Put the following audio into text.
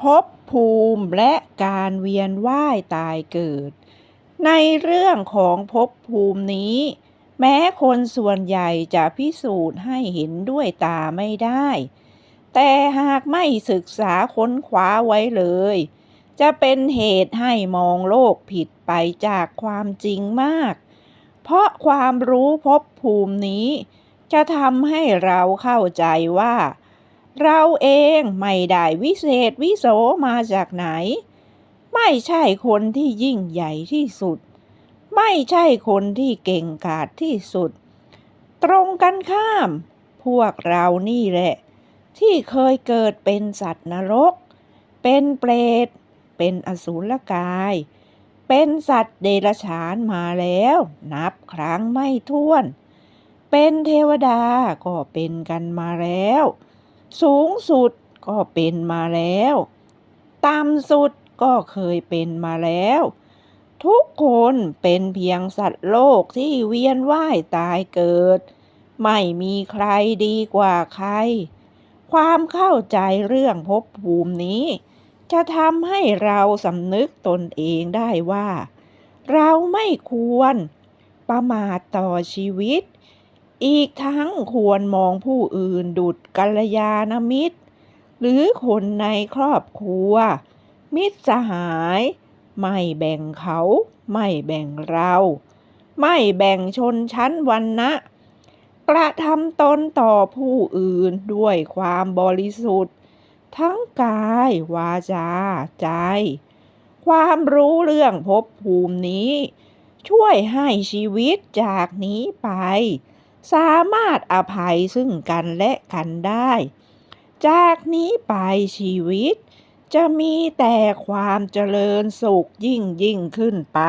ภพภูมิและการเวียนว่ายตายเกิด ในเรื่องของภพภูมินี้ แม้คนส่วนใหญ่จะพิสูจน์ให้เห็นด้วยตาไม่ได้ แต่หากไม่ศึกษาค้นคว้าไว้เลย จะเป็นเหตุให้มองโลกผิดไปจากความจริงมาก เพราะความรู้ภพภูมินี้ จะทำให้เราเข้าใจว่า เราเองไม่ได้วิเศษวิโสมาจากไหน ไม่ใช่คนที่ยิ่งใหญ่ที่สุด ไม่ใช่คนที่เก่งกาจที่สุด ตรงกันข้าม พวกเรานี่แหละ ที่เคยเกิดเป็นสัตว์นรก เป็นเปรต เป็นอสูรกาย เป็นสัตว์เดรัจฉานมาแล้ว นับครั้งไม่ถ้วน เป็นเทวดาก็เป็นกันมาแล้ว สูงสุดก็เป็นมาแล้ว ต่ำสุดก็เคยเป็นมาแล้ว ทุกคนเป็นเพียงสัตว์โลกที่เวียนว่ายตายเกิด ไม่มีใครดีกว่าใคร ความเข้าใจเรื่องภพภูมินี้ จะทำให้เราสำนึกตนเองได้ว่า เราไม่ควรประมาทต่อชีวิต อีกทั้งควรมองผู้อื่นดุจกัลยาณมิตร หรือคนในครอบครัว มิตรสหาย ไม่แบ่งเขา ไม่แบ่งเรา ไม่แบ่งชนชั้นวรรณะกระทำตนต่อผู้อื่นด้วยความบริสุทธิ์ ทั้งกาย วาจา ใจ ความรู้เรื่องภพภูมินี้ ช่วยให้ชีวิตจากนี้ไป สามารถอภัยซึ่งกันและกันได้ จากนี้ไปชีวิต จะมีแต่ความเจริญสุขยิ่งยิ่งขึ้นไป